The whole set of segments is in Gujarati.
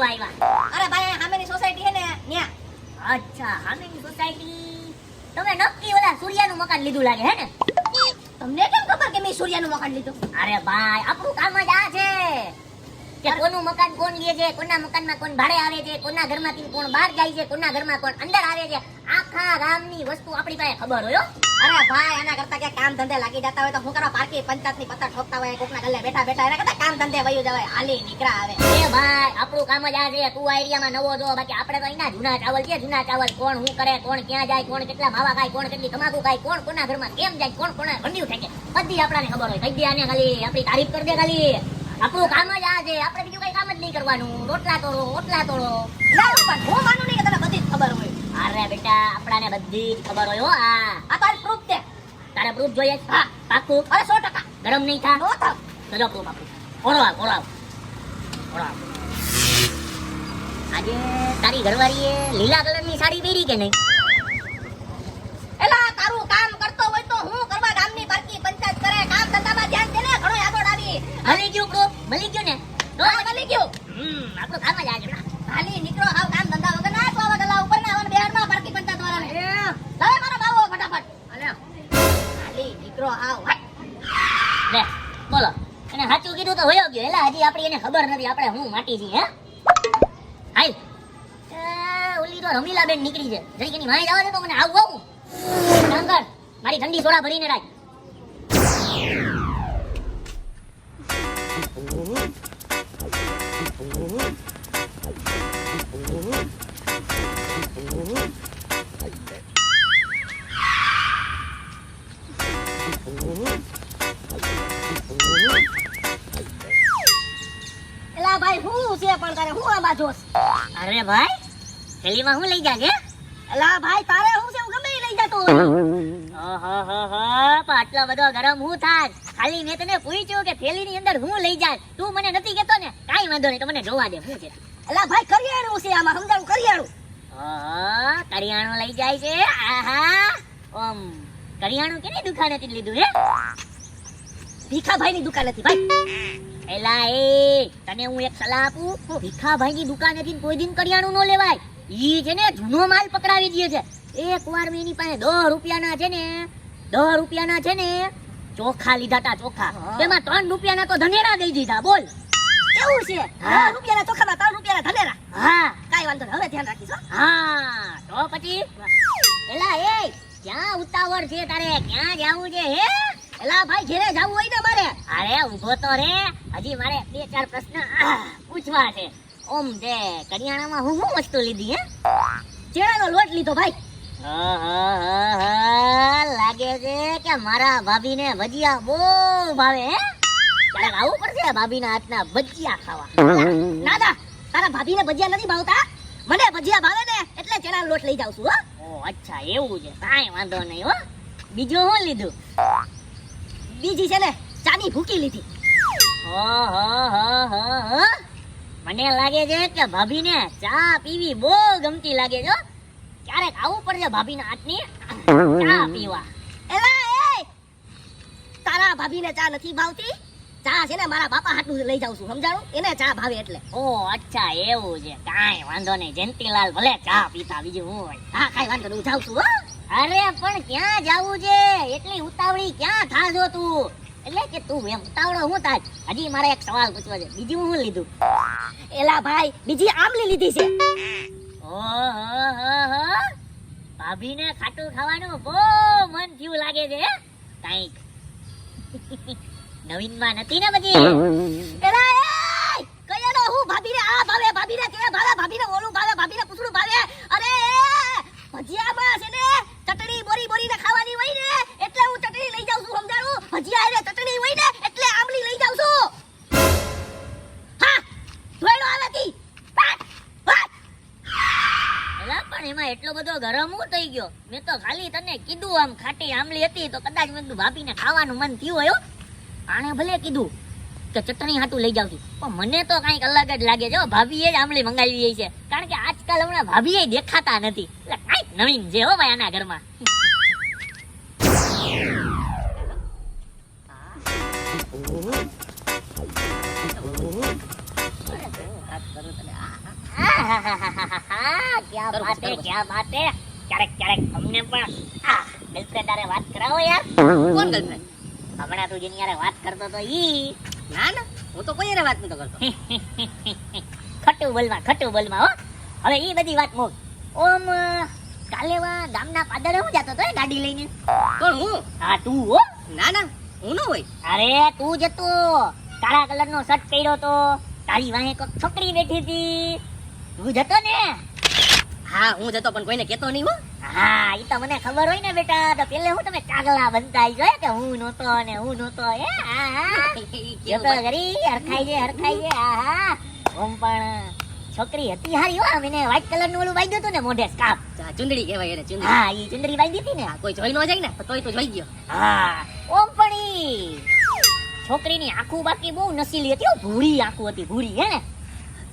લેવા આવ્યા અરે ભાઈ સામેની સોસાયટી છે ને, ન્યા. અચ્છા, સામેની સોસાયટી તમે નક્કી ઓલા સૂર્યાનું મકાન લીધું લાગે, હે ને? તમને કેમ ખબર કે મેં સૂર્યાનું મકાન લીધું? અરે ભાઈ, આપણું કામ જ આ છે. કે કોનું મકાન કોણ લે છે, કોના મકાનમાં કોણ ભાડે આવે છે, કોના ઘરમાંથી કોણ બહાર જાય છે, કોના ઘરમાં કોણ અંદર આવે છે, આખા ગામની વસ્તુ આપણી પાસે ખબર હોય અરે ભાઈ એના કરતા કે કામ ધંધે લાગી જતા હોય તો હું કરવા પાર્કી પંચાયતની પત્તા ઠોકતા હોય કોકના ગલ્લે બેઠા બેઠા એના કરતા કામ ધંધે વયું જવાય હાલી નીકળા આવે એ ભાઈ આપણું કામ જ આ છે. તું આ એરિયામાં નવો જો બાકી આપણે તો અહીંના જૂના ચાવલ છે. જૂના ચાવલ કોણ હું કરે કોણ ક્યાં જાય કોણ કેટલા માવા ખાય કોણ કેટલી તમાકુ ખાય કોણ કોના ઘરમાં કેમ જાય કોણ કોના ભંડ્યું થાય બધી આપણાને ખબર હોય. કહી દે આને ખાલી આપણી તારીફ કરી દે ખાલી. આપણું કામ જ આ છે. આપણે બીજું કઈ કામ જ નહીં કરવાનું. રોટલા તોડો ઓટલા તોડો. ના પણ હું માનું નહીં કે તને બધી જ ખબર હોય. અરે બેટા આપણાને બધી જ ખબર હોય હો આ. આ તો પ્રૂફ છે. તારે પ્રૂફ જોઈએ છે? હા. પાકું અરે 100% ગરમ નહીં થા. નો તો ચલો પ્રૂફ આપું. ઓળો આવ ઓળો આવ ઓળો આવ આજે તારી ઘરવાળીએ લીલા કલરની સાડી પહેરી કે નહીં? એલા તારું કામ કરતો હોય તો હું કરવા ગામની પાર્કી પંચાયત કરે? કામ ધંધામાં ધ્યાન દે ને ઘણો આગળ આવી. મળી ગયું પ્રૂફ મળી ગયું ને? મળી ગયું. હમ આપણો કામ જ આ તો હોયો ગયો એલા હજી આપણી એને ખબર નથી આપણે હું માટી છીએ, હે? હાલ. ઓલી તો રમીલાબેન નીકળી છે. જરી એની માય જવા દે તો મને આવું આવું. ડાંગર મારી ઠંડી સોડા ભરીને રાખ. એલા અરે ભાઈ? થેલીમાં હું લઈ જાજે અલા ભાઈ તારે હું છે? હું ગમે લઈ જતો હો હો પણ આટલો બધો ગરમ હું થાત. ખાલી મેં તને પૂછ્યું કે થેલીની અંદર હું લઈ જાય તું મને નથી કેતો ને કાઈ વાંધો નહીં તો મને જોવા દે શું છે? અલા ભાઈ કરિયાણું છે આમાં સમજાવું? કરિયાણું. કરિયાણું લઈ જાય છે. આહા. ઓમ કરિયાણું કેની દુકાનેથી લીધું હે? ભીખાભાઈ ની દુકાન હતી ભાઈ. એલા એ તને હું એક સલાહ આપું ભીખાભાઈની દુકાનેથી કોઈ દિન કરિયાણું નો લેવાય. ઈ છે ને જૂનો માલ પકડાવી દે છે. એકવાર મેં એની પાસે દસ રૂપિયાના છે ને દસ રૂપિયાના છે ને ચોખા લીધા તા ચોખા. તેમાં ત્રણ રૂપિયાના તો ધનેરા દઈ દીધા બોલ. કેવું છે? હા. રૂપિયાના ચોખામાં ત્રણ રૂપિયાના ધનેરા? હા. કાઈ વાંધો નહીં હવે ધ્યાન રાખીશ હા. તો પછી? એલા એ ક્યાં ઉતાવળ છે તારે? ક્યાં જવું છે હે? એલા ભાઈ ઘેરે જવું હોય ને મારે. અરે ઊભો તો રે. હજી મારે બે ચાર પ્રશ્ન પૂછવા છે. ઓમ દે કરિયાણામાં હું શું વસ્તુ લીધી હે? ચેડાનો લોટ લીધો ભાઈ. લાગે છે કે મારા ભાભીને ભજીયા બહુ ભાવે હે? ક્યારેક આવું પડશે ભાભીના હાથના ભજીયા ખાવા. નાદા તારા ભાભીને ભજીયા નથી ભાવતા. મને ભજીયા ભાવે ને એટલે ચેડાનો લોટ લઈ જાઉં છું હો. અચ્છા એવું છે. કાંઈ વાંધો નહીં હો. બીજું શું લીધું? બીજી છે ને ચાની ભૂકી લીધી. મને લાગે છે કે ભાભીને ચા પીવી બહુ ગમતી લાગે છે ક્યારેક આવું પડશે ભાભીના હાથની. ચા પીવા. એલા એ! તારા ભાભીને ચા નથી ભાવતી? ચા છે ને મારા બાપા હાટું લઈ જાઉં છું સમજાણું? એને ચા ભાવે એટલે. ઓ અચ્છા એવું છે. કાંઈ વાંધો નહીં. જયંતિલાલ ભલે ચા પીતા બીજું હોય. હા કાંઈ વાંધો નહીં હું જાઉં છું હો. અરે, પણ ક્યાં જાવું છે? એટલી ઉતાવળી ક્યાં થાજો તું? એટલે કે તું મેં ઉતાવળો હું થાજ હજી મારે એક સવાલ પૂછવો છે. બીજું હું લીધું? એલા ભાઈ, બીજી આમલી લીધી છે. ઓહોહોહો. ભાભીને ખાટું ખાવાનું બહુ મન થયું લાગે છે કાઈક. નવીન નવીનમાં નથી ને પછી? એલા એ કયાનો હું? ભાભીને આ ભાવે ભાભીને કે ભાવે ભાભીને ઓલું ભાવે, ભાભીને પૂછડું ભાવે અરે એ ભજીયામાં છે ને ચટણી બોરી બોરીને ખાવાની હોય ને એટલે હું ચટણી લઈ જાઉં છું સમજાણું ભજીયા એને ચટણી હોય ને, એટલે આમલી લઈ જાઉં છું. હા ધોઈડો આવે. પણ એમાં એટલો બધો ગરમ હું થઈ ગયો. મેં તો ખાલી તને કીધું આમ ખાટી આમલી હતી, તો કદાચ મેં ભાભીને ખાવાનું મન થયું હોય આણે ભલે કીધું કે ચટણી હાટું લઈ જાવ છું. પણ મને તો કાંઈક અલગ જ લાગે છે. ભાભીએ જ આમલી મંગાવી છે. કારણ કે આજકાલ હમણાં ભાભીએ દેખાતા નથી. એટલે કાંઈક નવીન છે હો ભાઈ આના ઘરમાં. પણ તું ઈ ના હું તો કોઈ વાત નતો કરતો ખોટું બોલમાં ખટુ બોલમાં હો હવે ઈ બધી વાત મૂક ઓમ કાલે ગામ ગામના પાદરે હું જાતો તો ગાડી લઈને કોણ હું હા તું હો ના ના. હું ન હોય? અરે તું જતો કાળા કલરનો શર્ટ પહેર્યો તો. તારી વાહે કોક છોકરી બેઠી હતી. તું જતો ને? હા હું જતો પણ કોઈને કેતો નહીં હો. હા એ તો મને ખબર હોય ને બેટા. તો પેલે હું તમે કાગલા બનતા આવી ગયો કે હું નહોતો ને હું નહોતો? હા હા જતો ઘરી હરખાઈ જે હરખાઈ જે હા હા પણ છોકરી હતી હારી હો. મને વ્હાઈટ કલરનું ઓલું વાગ્યું હતું ને મોઢે સ્કાર્ફ ચુંદડી કહેવાય એને ચુંદડી. હા એ ચુંદડી વાગી હતી ને. કોઈ જોઈ ન જાય ને તોય તો જોઈ ગયો. હા ઓમ પણ છોકરીની આખું બાકી બહુ નસીલી હતી ભૂરી આખું હતી ભૂરી હે ને?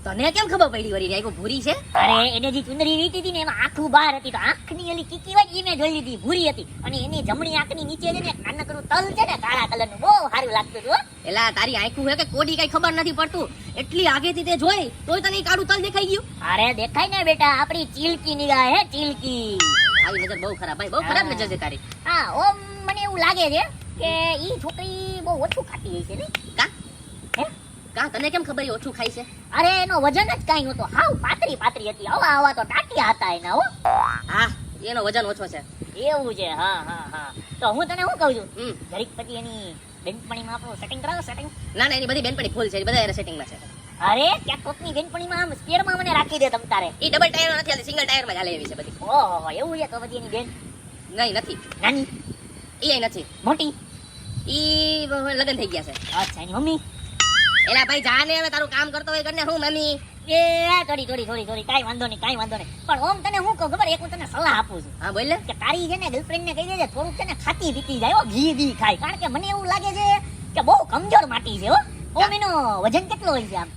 તને કેમ ખબર પડી વળી આખું ભૂરી છે? અરે એને જે ચુંદરી વીતી હતી ને એમાં આખું બહાર હતી તો આંખની ઓલી કીકી ને મેં જોઈ લીધી ભૂરી હતી. અને એની જમણી આંખની નીચે છે ને નાનકડું તલ છે ને કાળા કલરનું બહુ સારું લાગતું હતું એલા તારી આંખું હે કે કોડી કઈ ખબર નથી પડતું? એટલી આગેથી તે જોઈ તોય તને કાળું તલ દેખાઈ ગયું? અરે દેખાય ને બેટા આપણી ચીલકી નિગાહ હે ચીલકી. આવી નજર બહુ ખરાબ ભાઈ બહુ ખરાબ. નજર છે તારી. હા ઓમ મને એવું લાગે છે કે ઈ છોકરી બહુ ઓછું ખાતી હશે ને? કા? હે? કા? તને કેમ ખબર ઓછું ખાય છે? અરે એનો વજન જ કાઈ નહોતો. હાવ પાતરી પાતરી હતી. આવા આવા તો ટાટિયા હતા એના હો. હા એનો વજન ઓછો છે. એવું છે. હા હા હા. તો હું તને શું કહું છું? દરેક પછી એની બેનપણીમાં આપણું સેટિંગ કરાવો સેટિંગ ના ના એની બધી બેનપણી ફૂલ છે. બધા એના સેટિંગમાં છે. અરે ક્યાંક કોકની બેનપણીમાં આમ સ્પેરમાં મને રાખી દે તમ તારે. એ ડબલ ટાયર નથી હાલતી. સિંગલ ટાયરમાં હાલે એવી છે બધી. ઓહો એવું છે તો બધી એની બેન? નહીં નથી. નાની? એ નથી. મોટી? ઈ લગન થઈ ગયા છે. અચ્છા એની મમ્મી? એલા ભાઈ જાને હવે તારું કામ કરતો હોય કરીને હું મમ્મી? એ થોડી થોડી થોડી થોડી કાંઈ વાંધો નહીં કાંઈ વાંધો નહીં. પણ ઓમ તને હું કહું ખબર? એક હું તને સલાહ આપું છું. હા બોલ કે તારી છે ને ગર્લફ્રેન્ડ ને કહી દેજે થોડુંક છે ને ખાતી પીતી જાય ઘી બી ખાય. કારણ કે મને એવું લાગે છે કે બહુ કમજોર માટી છે હો. ઓમ એનો વજન કેટલો હોય છે આમ?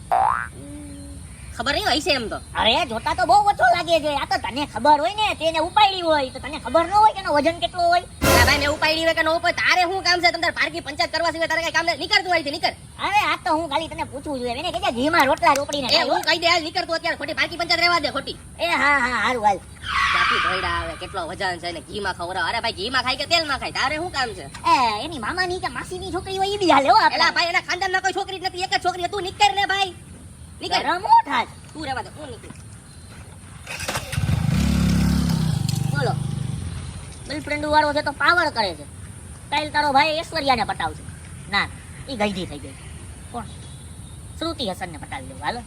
ખબર નહીં હોય છે એમ તો. અરે જોતા તો બહુ ઓછો લાગે છે. આ તો તને ખબર હોય ને તેને ઉપાડી હોય તો તને ખબર ન હોય કે એનો વજન કેટલો હોય. ભાઈ મેં ઉપાડી હોય કે નો ઉપાય તારે શું કામ છે? તમ તાર પારકી પંચાયત કરવા સિવાય તારે કઈ કામ નથી નીકળતું અહીંથી નીકળ. અરે આ તો હું ખાલી તને પૂછવું જોઈએ એને કહેજે ઘીમાં રોટલા રોપડીને એ હું કહી દે હાલ નીકળતું અત્યારે ખોટી પારકી પંચાયત રહેવા દે ખોટી. એ હા હા હારું હાલ. ક્યાંથી ધોઈડા આવે કેટલો વજન છે ને ઘીમાં ખવડાવે. અરે ભાઈ ઘીમાં ખાય કે તેલમાં ખાય? તારે શું કામ છે? એ એની મામાની કે માસીની છોકરી હોય એ બી હાલે હો એલા ભાઈ એના ખાનદાનમાં કોઈ છોકરી જ નથી. એક જ છોકરી તું નીકળ ને ભાઈ. નીકળ. રમો હો તું રહેવા દે હું નીકળ બોલો ગર્લફ્રેન્ડ વાળો છે તો પાવર કરે છે. કાલ તારો ભાઈ ઐશ્વર્યાને પટાવશે. ના એ ગઈધી થઈ ગઈ. કોણ? શ્રુતિ હસનને પટાવી દઉં, હાલો.